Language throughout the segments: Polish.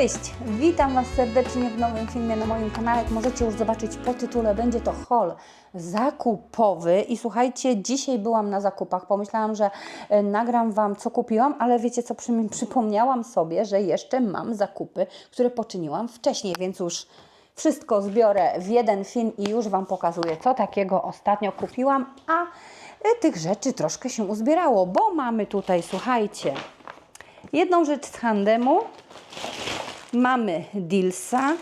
Cześć, witam Was serdecznie w nowym filmie na moim kanale. Możecie już zobaczyć po tytule, będzie to haul zakupowy. I słuchajcie, dzisiaj byłam na zakupach. Pomyślałam, że e, nagram Wam, co kupiłam, ale wiecie co, przy, przypomniałam sobie, że jeszcze mam zakupy, które poczyniłam wcześniej, więc już wszystko zbiorę w jeden film i już Wam pokazuję, co takiego ostatnio kupiłam, a e, tych rzeczy troszkę się uzbierało, bo mamy tutaj, słuchajcie, jedną rzecz z handemu, Mamy Dilsa.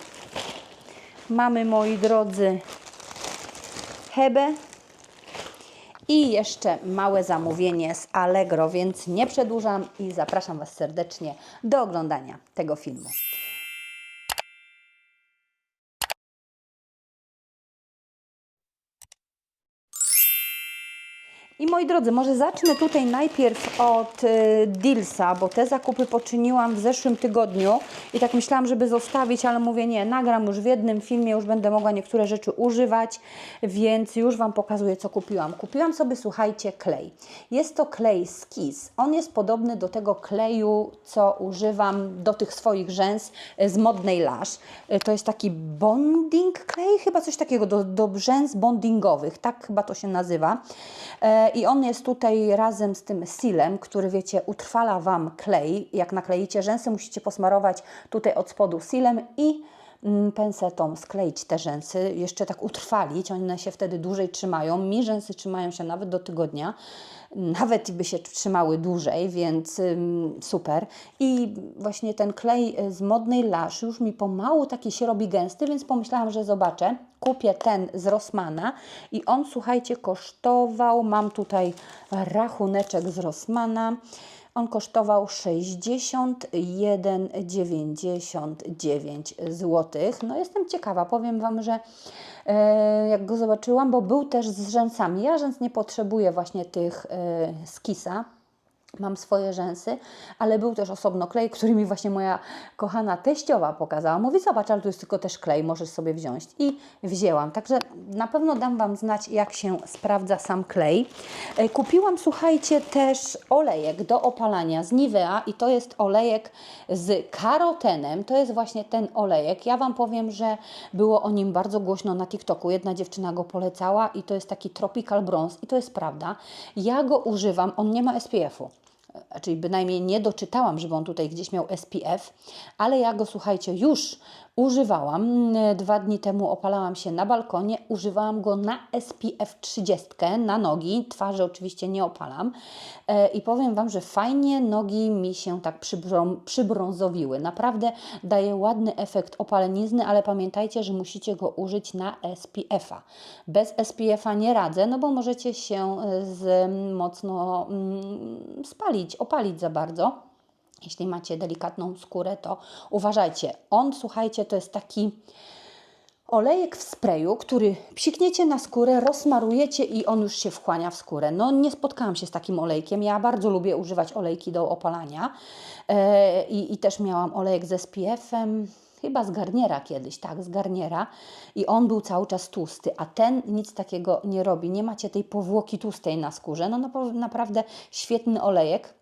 Mamy, moi drodzy, Hebe. I jeszcze małe zamówienie z Allegro, więc nie przedłużam i zapraszam Was serdecznie do oglądania tego filmu. Moi drodzy, może zacznę tutaj najpierw od y, Dealsa, bo te zakupy poczyniłam w zeszłym tygodniu i tak myślałam, żeby zostawić, ale mówię nie, nagram już w jednym filmie, już będę mogła niektóre rzeczy używać, więc już Wam pokazuję, co kupiłam. Kupiłam sobie, słuchajcie, klej. Jest to klej Skis. On jest podobny do tego kleju, co używam do tych swoich rzęs y, z modnej Lash. Y, To jest taki bonding klej, chyba coś takiego, do, do rzęs bondingowych, tak chyba to się nazywa. E, I on jest tutaj razem z tym sealem, który wiecie, utrwala Wam klej. Jak nakleicie rzęsy, musicie posmarować tutaj od spodu sealem i mm, pensetą skleić te rzęsy, jeszcze tak utrwalić, one się wtedy dłużej trzymają. Mi rzęsy trzymają się nawet do tygodnia, nawet by się trzymały dłużej, więc super. I właśnie ten klej z modnej Lash już mi pomału taki się robi gęsty, więc pomyślałam, że zobaczę, kupię ten z Rossmana i on, słuchajcie, kosztował, mam tutaj rachuneczek z Rossmana, on kosztował 61,99 zł. No jestem ciekawa, powiem Wam, że e, jak go zobaczyłam, bo był też z rzęsami. Ja rzęs nie potrzebuję właśnie tych e, skisa. Mam swoje rzęsy, ale był też osobno klej, który mi właśnie moja kochana teściowa pokazała. Mówi, zobacz, ale tu jest tylko też klej, możesz sobie wziąć. I wzięłam. Także na pewno dam Wam znać, jak się sprawdza sam klej. E, Kupiłam, słuchajcie, też olejek do opalania z Nivea i to jest olejek z karotenem. To jest właśnie ten olejek. Ja Wam powiem, że było o nim bardzo głośno na TikToku. Jedna dziewczyna go polecała i to jest taki tropical bronze i to jest prawda. Ja go używam, on nie ma SPF-u czyli bynajmniej nie doczytałam, żeby on tutaj gdzieś miał SPF, ale ja go, słuchajcie, już używałam. Dwa dni temu opalałam się na balkonie, używałam go na SPF 30 na nogi, twarzy oczywiście nie opalam E, i powiem Wam, że fajnie nogi mi się tak przybrą, przybrązowiły. Naprawdę daje ładny efekt opalenizny, ale pamiętajcie, że musicie go użyć na SPF-a. Bez SPF-a nie radzę, no bo możecie się e, z mocno mm, spalić, opalić za bardzo. Jeśli macie delikatną skórę, to uważajcie. On, słuchajcie, to jest taki olejek w sprayu, który psikniecie na skórę, rozmarujecie i on już się wchłania w skórę. No nie spotkałam się z takim olejkiem. Ja bardzo lubię używać olejki do opalania e, i, i też miałam olejek ze SPF-em. Chyba z garniera kiedyś, tak, z garniera. I on był cały czas tłusty, a ten nic takiego nie robi. Nie macie tej powłoki tłustej na skórze. No nap- naprawdę świetny olejek.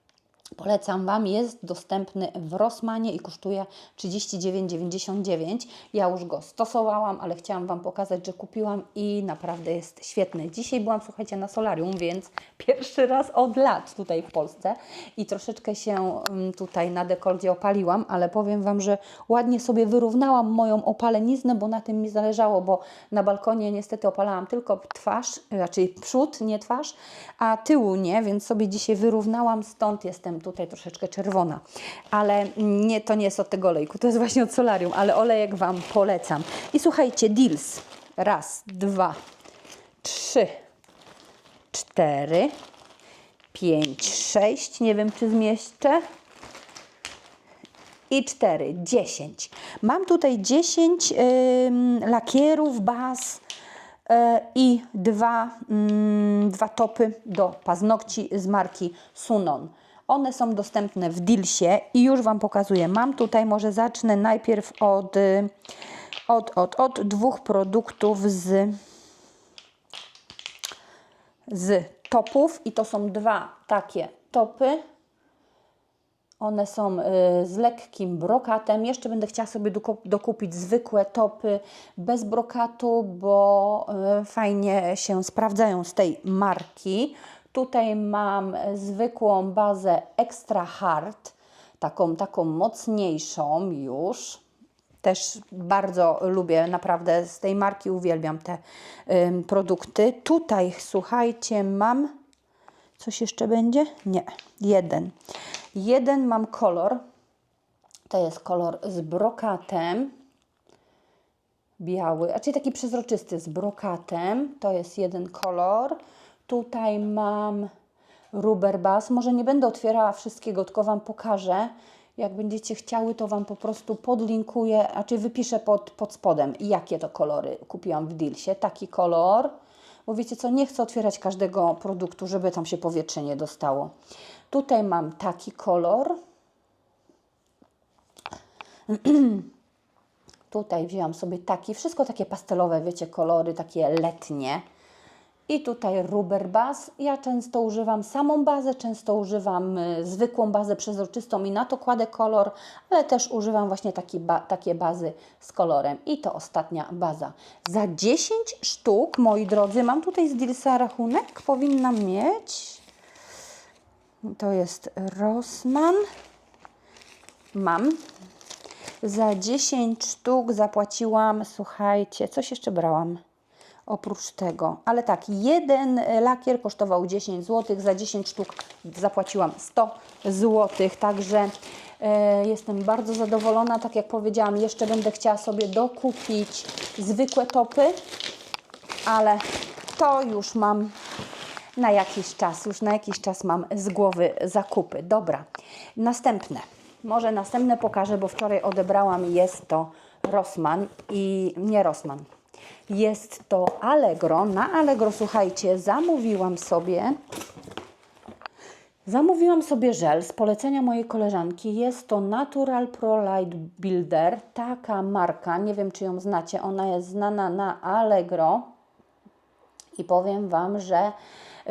Polecam Wam, jest dostępny w Rossmanie i kosztuje 39,99. Ja już go stosowałam, ale chciałam Wam pokazać, że kupiłam i naprawdę jest świetny. Dzisiaj byłam, słuchajcie, na solarium, więc pierwszy raz od lat tutaj w Polsce i troszeczkę się mm, tutaj na dekoldzie opaliłam, ale powiem Wam, że ładnie sobie wyrównałam moją opaleniznę, bo na tym mi zależało, bo na balkonie niestety opalałam tylko twarz, raczej przód, nie twarz, a tyłu nie, więc sobie dzisiaj wyrównałam, stąd jestem tutaj troszeczkę czerwona. Ale nie, to nie jest od tego olejku, to jest właśnie od solarium, ale olejek Wam polecam. I słuchajcie, deals. Raz, dwa, trzy, cztery, pięć, sześć. Nie wiem, czy zmieszczę i 4, 10. Mam tutaj 10 ym, lakierów, baz y, i dwa, ym, dwa topy do paznokci z marki Sunon. One są dostępne w Dilsie i już Wam pokazuję. Mam tutaj, może zacznę najpierw od, y, od, od, od dwóch produktów z, z topów i to są dwa takie topy. One są y, z lekkim brokatem. Jeszcze będę chciała sobie doku- dokupić zwykłe topy bez brokatu, bo y, fajnie się sprawdzają z tej marki. Tutaj mam y, zwykłą bazę Extra Hard, taką, taką mocniejszą już. Też bardzo lubię, naprawdę z tej marki uwielbiam te produkty. Tutaj, słuchajcie, mam Coś jeszcze będzie? Nie. Jeden. Jeden mam kolor. To jest kolor z brokatem. Biały, a czyli taki przezroczysty z brokatem. To jest jeden kolor. Tutaj mam rubber bass. Może nie będę otwierała wszystkiego, tylko Wam pokażę. Jak będziecie chciały, to Wam po prostu podlinkuję, a czy wypiszę pod, pod spodem, jakie to kolory kupiłam w Dealsie. Taki kolor bo wiecie co, nie chcę otwierać każdego produktu, żeby tam się powietrze nie dostało. Tutaj mam taki kolor. Tutaj wzięłam sobie taki, wszystko takie pastelowe, wiecie, kolory, takie letnie. I tutaj rubber baz. Ja często używam samą bazę, często używam y, zwykłą bazę przezroczystą i na to kładę kolor, ale też używam właśnie taki ba takie bazy z kolorem. I to ostatnia baza. Za 10 sztuk, moi drodzy, mam tutaj z Dilsa rachunek, powinnam mieć. To jest Rossmann. Mam. Za 10 sztuk zapłaciłam, słuchajcie, coś jeszcze brałam oprócz tego. Ale tak, jeden lakier kosztował 10 zł, za 10 sztuk zapłaciłam 100 zł, także e, jestem bardzo zadowolona. Tak jak powiedziałam, jeszcze będę chciała sobie dokupić zwykłe topy, ale to już mam na jakiś czas, już na jakiś czas mam z głowy zakupy. Dobra, następne. Może następne pokażę, bo wczoraj odebrałam, jest to Rossmann i nie Rossmann, jest to Allegro. Na Allegro, słuchajcie, zamówiłam sobie Zamówiłam sobie żel z polecenia mojej koleżanki. Jest to Natural Pro Light Builder. Taka marka, nie wiem czy ją znacie, ona jest znana na Allegro. I powiem Wam, że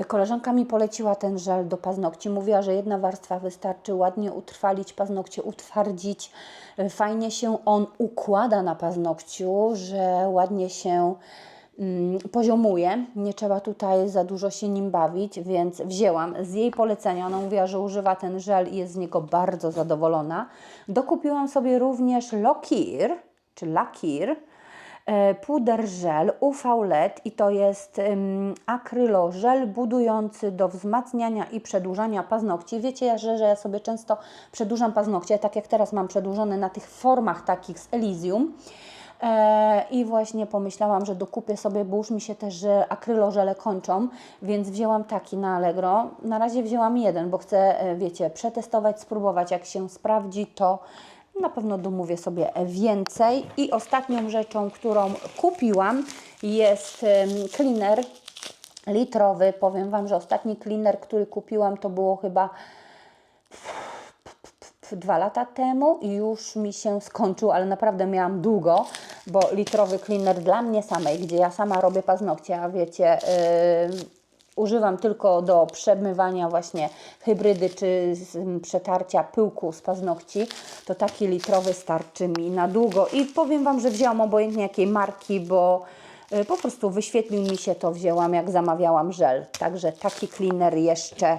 koleżanka mi poleciła ten żel do paznokci. Mówiła, że jedna warstwa wystarczy ładnie utrwalić paznokcie, utwardzić. Fajnie się on układa na paznokciu, że ładnie się mm, poziomuje. Nie trzeba tutaj za dużo się nim bawić, więc wzięłam z jej polecenia. Ona mówiła, że używa ten żel i jest z niego bardzo zadowolona. Dokupiłam sobie również Lokir, czy Lakir, e, puder żel UV LED i to jest akrylożel budujący do wzmacniania i przedłużania paznokci. Wiecie, że, że ja sobie często przedłużam paznokcie, tak jak teraz mam przedłużone na tych formach takich z Elysium. E, I właśnie pomyślałam, że dokupię sobie, bo już mi się też akrylożele kończą, więc wzięłam taki na Allegro. Na razie wzięłam jeden, bo chcę, e, wiecie, przetestować, spróbować. Jak się sprawdzi, to na pewno domówię sobie więcej. I ostatnią rzeczą, którą kupiłam jest cleaner litrowy. Powiem Wam, że ostatni cleaner, który kupiłam, to było chyba dwa lata temu i już mi się skończył, ale naprawdę miałam długo, bo litrowy cleaner dla mnie samej, gdzie ja sama robię paznokcie, a wiecie, używam tylko do przemywania właśnie hybrydy czy przetarcia pyłku z paznokci, to taki litrowy starczy mi na długo i powiem Wam, że wzięłam obojętnie jakiej marki, bo yy, po prostu wyświetlił mi się to, wzięłam jak zamawiałam żel, także taki cleaner jeszcze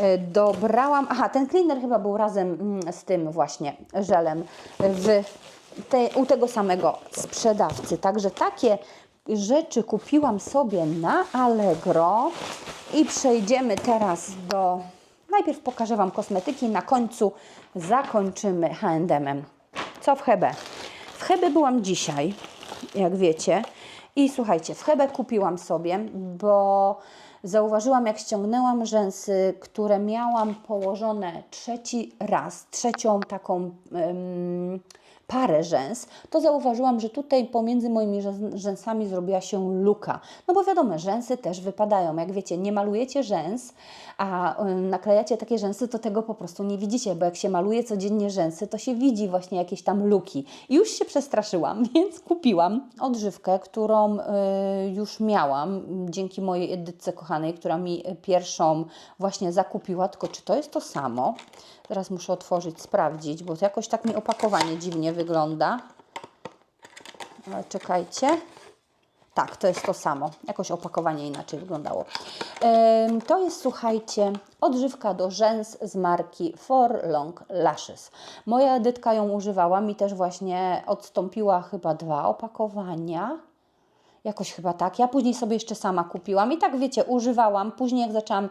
E, dobrałam. Aha, ten cleaner chyba był razem z tym właśnie żelem w te, u tego samego sprzedawcy. Także takie rzeczy kupiłam sobie na Allegro i przejdziemy teraz do. Najpierw pokażę Wam kosmetyki, na końcu zakończymy H&M. Co w Hebe? W Hebe byłam dzisiaj, jak wiecie. I słuchajcie, w Hebe kupiłam sobie, bo zauważyłam, jak ściągnęłam rzęsy, które miałam położone trzeci raz, trzecią taką parę rzęs, to zauważyłam, że tutaj pomiędzy moimi rzęsami zrobiła się luka. No bo wiadomo, rzęsy też wypadają. Jak wiecie, nie malujecie rzęs, a naklejacie takie rzęsy, to tego po prostu nie widzicie, bo jak się maluje codziennie rzęsy, to się widzi właśnie jakieś tam luki. I już się przestraszyłam, więc kupiłam odżywkę, którą y, już miałam dzięki mojej edytce kochanej która mi y, pierwszą właśnie zakupiła, tylko czy to jest to samo? Teraz muszę otworzyć, sprawdzić, bo jakoś tak mi opakowanie dziwnie wygląda. Ale czekajcie. Tak, to jest to samo. Jakoś opakowanie inaczej wyglądało. To jest, słuchajcie, odżywka do rzęs z marki For Long Lashes. Moja Edytka ją używała, mi też właśnie odstąpiła chyba dwa opakowania. Jakoś chyba tak. Ja później sobie jeszcze sama kupiłam i tak wiecie, używałam. Później jak zaczęłam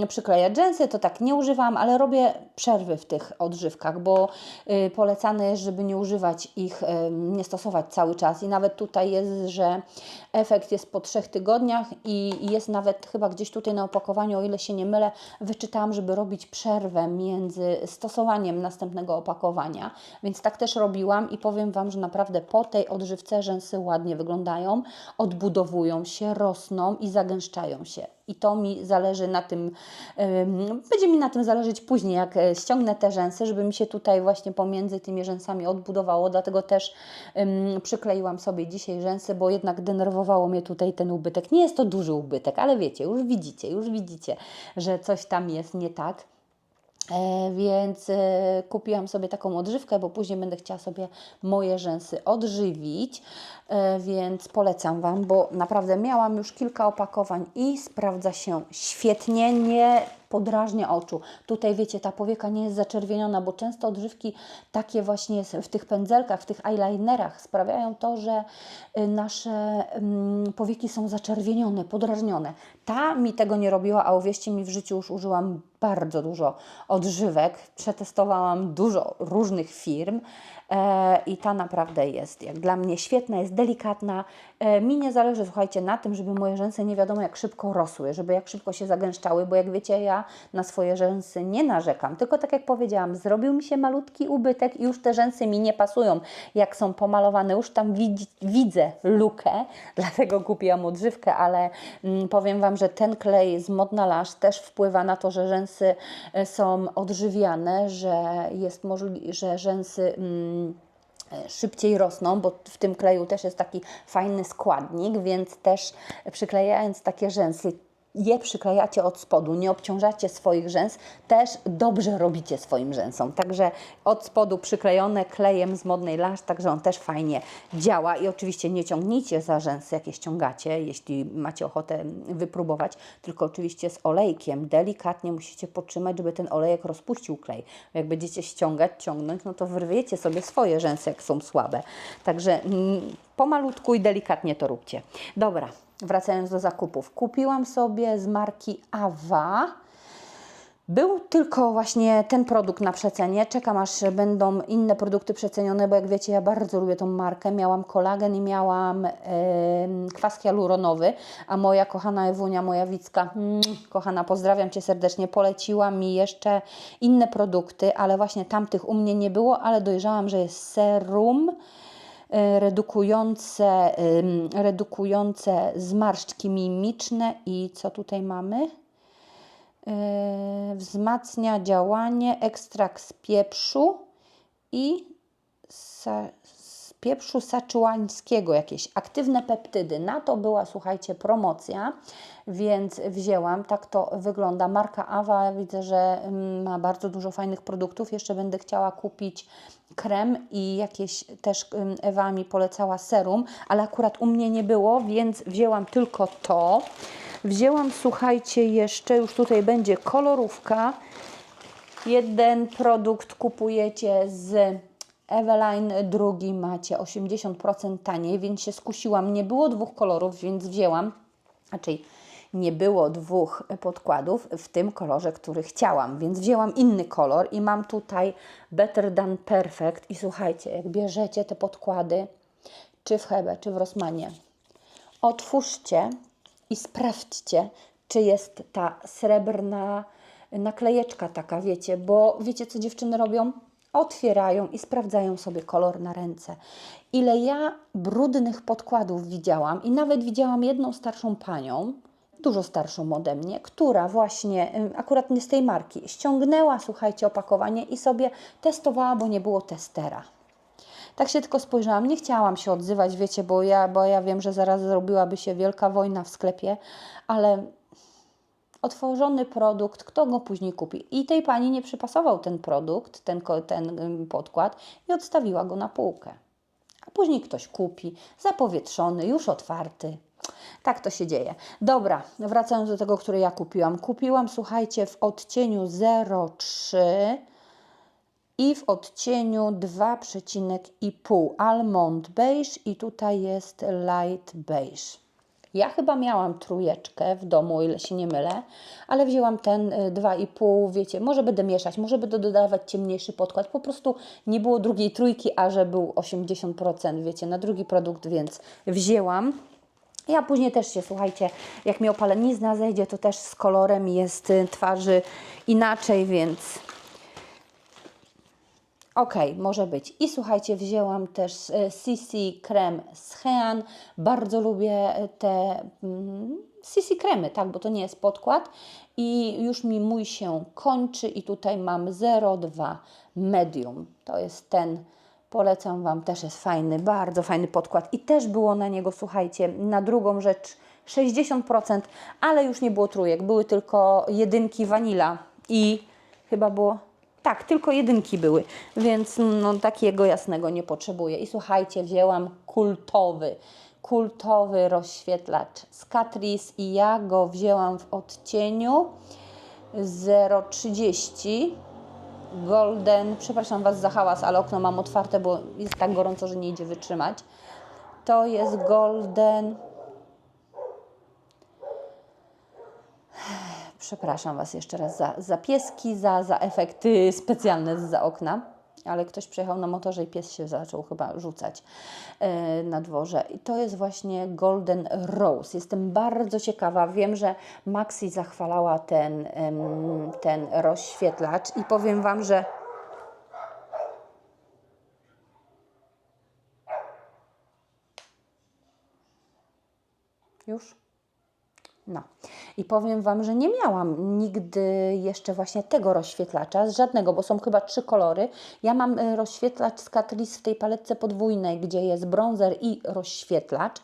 ym, przyklejać dżensy, to tak nie używałam, ale robię przerwy w tych odżywkach, bo y, polecane jest, żeby nie używać ich, ym, nie stosować cały czas. I nawet tutaj jest, że efekt jest po trzech tygodniach i i jest nawet chyba gdzieś tutaj na opakowaniu, o ile się nie mylę, wyczytałam, żeby robić przerwę między stosowaniem następnego opakowania. Więc tak też robiłam i powiem Wam, że naprawdę po tej odżywce rzęsy ładnie wyglądają, odbudowują się, rosną i zagęszczają się. I to mi zależy na tym, ym, będzie mi na tym zależeć później, jak e, ściągnę te rzęsy, żeby mi się tutaj właśnie pomiędzy tymi rzęsami odbudowało. Dlatego też przykleiłam sobie dzisiaj rzęsy, bo jednak denerwowało mnie tutaj ten ubytek. Nie jest to duży ubytek, ale wiecie, już widzicie, już widzicie, że coś tam jest nie tak. E, więc e, kupiłam sobie taką odżywkę, bo później będę chciała sobie moje rzęsy odżywić, więc polecam Wam, bo naprawdę miałam już kilka opakowań i sprawdza się świetnie, nie podrażnia oczu. Tutaj wiecie, ta powieka nie jest zaczerwieniona, bo często odżywki takie właśnie w tych pędzelkach, w tych eyelinerach sprawiają to, że y, nasze mm, powieki są zaczerwienione, podrażnione. Ta mi tego nie robiła, a uwierzcie mi, w życiu już użyłam bardzo dużo odżywek, przetestowałam dużo różnych firm e, i ta naprawdę jest, jak dla mnie, świetna, jest delikatna. E, mi nie zależy, słuchajcie, na tym, żeby moje rzęsy nie wiadomo jak szybko rosły, żeby jak szybko się zagęszczały, bo jak wiecie, ja na swoje rzęsy nie narzekam, tylko tak jak powiedziałam, zrobił mi się malutki ubytek i już te rzęsy mi nie pasują, jak są pomalowane, już tam widzi, widzę lukę, dlatego kupiłam odżywkę, ale mm, powiem Wam, że ten klej z Modna Lash też wpływa na to, że rzęsy e, są odżywiane, że jest możliwe, że rzęsy... Mm, e, szybciej rosną, bo w tym kleju też jest taki fajny składnik, więc też przyklejając takie rzęsy, je przyklejacie od spodu, nie obciążacie swoich rzęs, też dobrze robicie swoim rzęsom. Także od spodu przyklejone klejem z modnej lasz, także on też fajnie działa i oczywiście nie ciągnijcie za rzęsy, jakie ściągacie, jeśli macie ochotę wypróbować, tylko oczywiście z olejkiem. Delikatnie musicie potrzymać, żeby ten olejek rozpuścił klej. Jak będziecie ściągać, ciągnąć, no to wyrwiecie sobie swoje rzęsy, jak są słabe. Także mm, pomalutku i delikatnie to róbcie. Dobra, wracając do zakupów. Kupiłam sobie z marki Ava. Był tylko właśnie ten produkt na przecenie. Czekam aż będą inne produkty przecenione, bo jak wiecie, ja bardzo lubię tą markę. Miałam kolagen i miałam em, kwas hialuronowy, a moja kochana Ewunia, moja Wicka, mm, kochana, pozdrawiam Cię serdecznie, poleciła mi jeszcze inne produkty, ale właśnie tamtych u mnie nie było, ale dojrzałam, że jest serum redukujące, ym, redukujące zmarszczki mimiczne i co tutaj mamy? Yy, wzmacnia działanie ekstrakt z pieprzu i pieprzu saczułańskiego, jakieś aktywne peptydy. Na to była, słuchajcie, promocja, więc wzięłam. Tak to wygląda. Marka Awa, widzę, że mm, ma bardzo dużo fajnych produktów. Jeszcze będę chciała kupić krem i jakieś też Ewa mi polecała serum, ale akurat u mnie nie było, więc wzięłam tylko to. Wzięłam, słuchajcie, jeszcze już tutaj będzie kolorówka. Jeden produkt kupujecie z Eveline, drugi macie 80% taniej, więc się skusiłam. Nie było dwóch kolorów, więc wzięłam, raczej nie było dwóch podkładów w tym kolorze, który chciałam, więc wzięłam inny kolor i mam tutaj Better Than Perfect. I słuchajcie, jak bierzecie te podkłady, czy w Hebe, czy w Rossmanie, otwórzcie i sprawdźcie, czy jest ta srebrna naklejeczka taka, wiecie, bo wiecie, co dziewczyny robią? Otwierają i sprawdzają sobie kolor na ręce. Ile ja brudnych podkładów widziałam i nawet widziałam jedną starszą panią, dużo starszą ode mnie, która właśnie, ym, akurat nie z tej marki, ściągnęła, słuchajcie, opakowanie i sobie testowała, bo nie było testera. Tak się tylko spojrzałam, nie chciałam się odzywać, wiecie, bo ja, bo ja wiem, że zaraz zrobiłaby się wielka wojna w sklepie, ale otworzony produkt, kto go później kupi. I tej pani nie przypasował ten produkt, ten, ten podkład i odstawiła go na półkę. A później ktoś kupi, zapowietrzony, już otwarty. Tak to się dzieje. Dobra, wracając do tego, który ja kupiłam. Kupiłam, słuchajcie, w odcieniu 03 i w odcieniu 2,5 almond beige i tutaj jest light beige. Ja chyba miałam trójeczkę w domu, ile się nie mylę, ale wzięłam ten y, 2,5, wiecie, może będę mieszać, może będę dodawać ciemniejszy podkład, po prostu nie było drugiej trójki, a że był 80%, wiecie, na drugi produkt, więc wzięłam. Ja później też się, słuchajcie, jak mi opalenizna zejdzie, to też z kolorem jest y, twarzy inaczej, więc Ok, może być. I słuchajcie, wzięłam też e, CC krem z Hean. Bardzo lubię te mm, CC kremy, tak, bo to nie jest podkład. I już mi mój się kończy i tutaj mam 0,2 medium. To jest ten, polecam Wam, też jest fajny, bardzo fajny podkład. I też było na niego, słuchajcie, na drugą rzecz 60%, ale już nie było trójek, były tylko jedynki wanila i chyba było tak, tylko jedynki były, więc no, takiego jasnego nie potrzebuję. I słuchajcie, wzięłam kultowy, kultowy rozświetlacz z Catrice i ja go wzięłam w odcieniu 030 Golden. Przepraszam Was za hałas, ale okno mam otwarte, bo jest tak gorąco, że nie idzie wytrzymać. To jest Golden. Przepraszam Was jeszcze raz za, za pieski, za, za efekty specjalne za okna, ale ktoś przyjechał na motorze i pies się zaczął chyba rzucać e, na dworze. I to jest właśnie Golden Rose. Jestem bardzo ciekawa. Wiem, że Maxi zachwalała ten, em, ten rozświetlacz i powiem Wam, że już? No i powiem Wam, że nie miałam nigdy jeszcze właśnie tego rozświetlacza, żadnego, bo są chyba trzy kolory. Ja mam y, rozświetlacz z Catrice w tej paletce podwójnej, gdzie jest bronzer i rozświetlacz.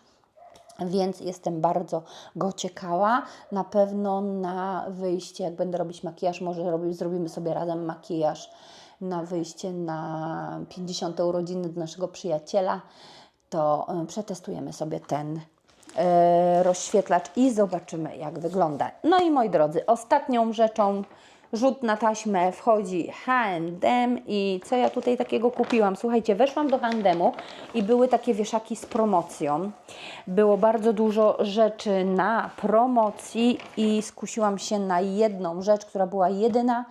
Więc jestem bardzo go ciekawa. Na pewno na wyjście, jak będę robić makijaż, może robi, zrobimy sobie razem makijaż na wyjście na 50 urodziny naszego przyjaciela, to y, przetestujemy sobie ten rozświetlacz i zobaczymy, jak wygląda. No i moi drodzy, ostatnią rzeczą, rzut na taśmę wchodzi H&M i co ja tutaj takiego kupiłam? Słuchajcie, weszłam do H&M-u i były takie wieszaki z promocją. Było bardzo dużo rzeczy na promocji i skusiłam się na jedną rzecz, która była jedyna.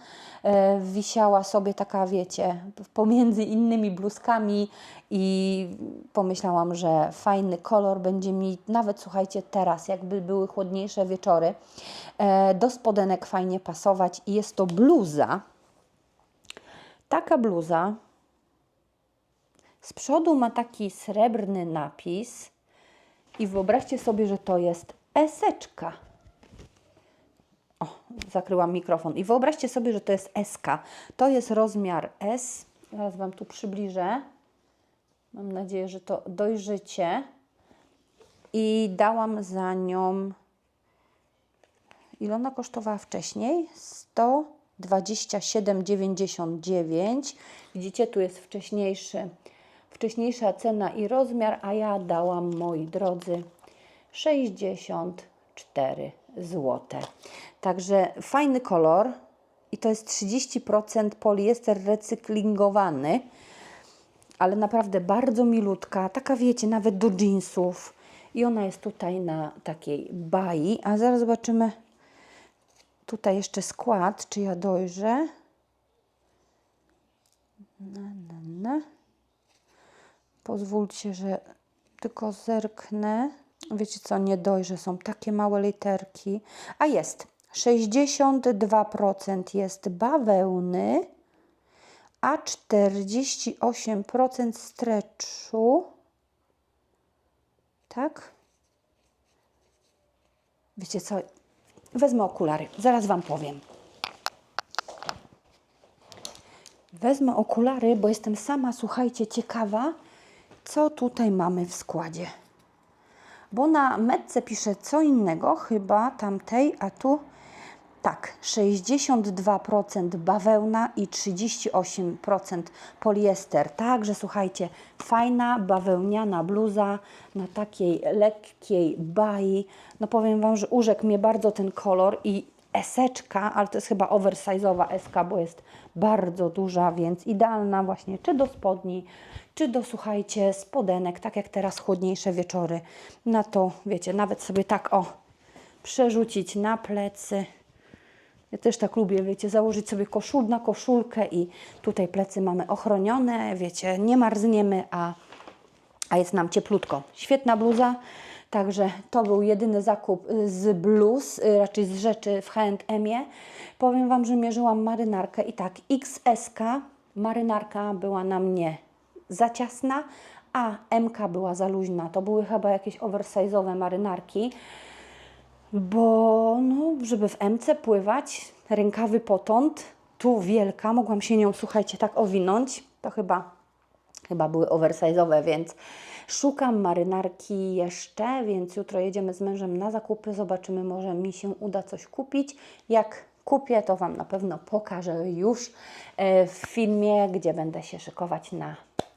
E, wisiała sobie taka, wiecie, pomiędzy innymi bluzkami i pomyślałam, że fajny kolor będzie mi, nawet słuchajcie, teraz, jakby były chłodniejsze wieczory, e, do spodenek fajnie pasować i jest to bluza. Taka bluza z przodu ma taki srebrny napis i wyobraźcie sobie, że to jest eseczka. Zakryłam mikrofon. I wyobraźcie sobie, że to jest SK. To jest rozmiar S. Zaraz Wam tu przybliżę. Mam nadzieję, że to dojrzycie. I dałam za nią. Ile ona kosztowała wcześniej? 127,99. Widzicie, tu jest wcześniejszy, wcześniejsza cena i rozmiar, a ja dałam, moi drodzy, 64 zł. Także fajny kolor i to jest 30% poliester recyklingowany, ale naprawdę bardzo milutka, taka wiecie, nawet do jeansów. I ona jest tutaj na takiej bai, a zaraz zobaczymy tutaj jeszcze skład, czy ja dojrzę. Na, na, na. Pozwólcie, że tylko zerknę. Wiecie co, nie dojrzę, są takie małe literki. A jest, 62% jest bawełny, a 48% streczu. Tak? Wiecie co, wezmę okulary, zaraz Wam powiem. Wezmę okulary, bo jestem sama, słuchajcie, ciekawa, co tutaj mamy w składzie. Bo na metce pisze co innego, chyba tamtej, a tu Tak, 62% bawełna i 38% poliester. Także słuchajcie, fajna bawełniana bluza na takiej lekkiej bai. No powiem Wam, że urzekł mnie bardzo ten kolor i eseczka, ale to jest chyba oversize'owa eska, bo jest bardzo duża, więc idealna właśnie czy do spodni, czy do, słuchajcie, spodenek, tak jak teraz chłodniejsze wieczory. Na to, wiecie, nawet sobie tak o, przerzucić na plecy. Ja też tak lubię, wiecie, założyć sobie koszul na koszulkę i tutaj plecy mamy ochronione, wiecie, nie marzniemy, a, a jest nam cieplutko. Świetna bluza, także to był jedyny zakup z bluz, y, raczej z rzeczy w H&M-ie. Powiem Wam, że mierzyłam marynarkę i tak, XS marynarka była na mnie za ciasna, a MK była za luźna. To były chyba jakieś oversize'owe marynarki bo no, żeby w MC pływać, rękawy potąd, tu wielka, mogłam się nią, słuchajcie, tak owinąć, to chyba, chyba były oversize'owe, więc szukam marynarki jeszcze, więc jutro jedziemy z mężem na zakupy, zobaczymy, może mi się uda coś kupić, jak kupię, to Wam na pewno pokażę już e, w filmie, gdzie będę się szykować na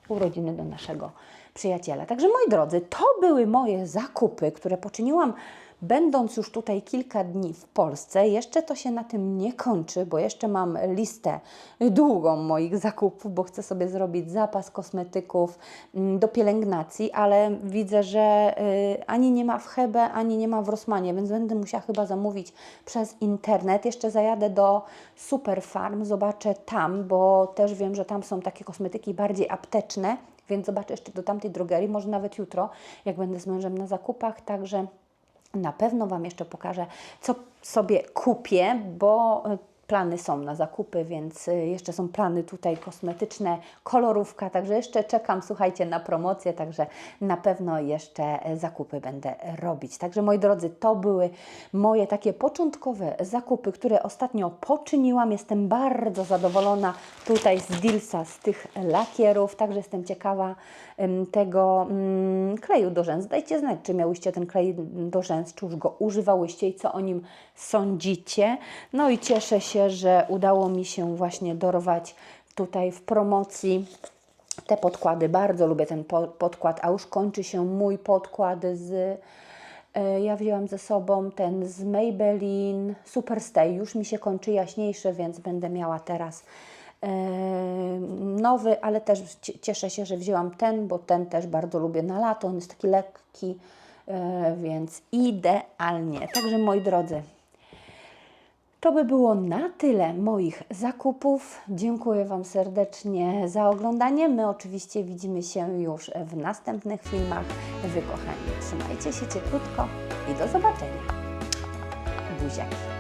urodziny do naszego przyjaciela. Także moi drodzy, to były moje zakupy, które poczyniłam będąc już tutaj kilka dni w Polsce. Jeszcze to się na tym nie kończy, bo jeszcze mam listę długą moich zakupów, bo chcę sobie zrobić zapas kosmetyków mm, do pielęgnacji, ale widzę, że y, ani nie ma w Hebe, ani nie ma w Rossmanie, więc będę musiała chyba zamówić przez internet. Jeszcze zajadę do Superfarm, zobaczę tam, bo też wiem, że tam są takie kosmetyki bardziej apteczne, więc zobaczę jeszcze do tamtej drogerii, może nawet jutro, jak będę z mężem na zakupach, także na pewno Wam jeszcze pokażę, co sobie kupię, bo y, plany są na zakupy, więc y, jeszcze są plany tutaj kosmetyczne, kolorówka, także jeszcze czekam, słuchajcie, na promocję, także na pewno jeszcze e, zakupy będę robić. Także moi drodzy, to były moje takie początkowe zakupy, które ostatnio poczyniłam. Jestem bardzo zadowolona tutaj z Dilsa, z tych lakierów, także jestem ciekawa tego mm, kleju do rzęs. Dajcie znać, czy miałyście ten klej do rzęs, czy już go używałyście i co o nim sądzicie. No i cieszę się, że udało mi się właśnie dorwać tutaj w promocji te podkłady. Bardzo lubię ten po- podkład, a już kończy się mój podkład z. e, Ja wzięłam ze sobą ten z Maybelline Superstay. Już mi się kończy jaśniejszy, więc będę miała teraz e, nowy, ale też cie- cieszę się, że wzięłam ten, bo ten też bardzo lubię na lato. On jest taki lekki, e, więc idealnie. Także moi drodzy, to by było na tyle moich zakupów. Dziękuję Wam serdecznie za oglądanie. My oczywiście widzimy się już w następnych filmach. Wy kochani, trzymajcie się cieplutko i do zobaczenia. Buziaki.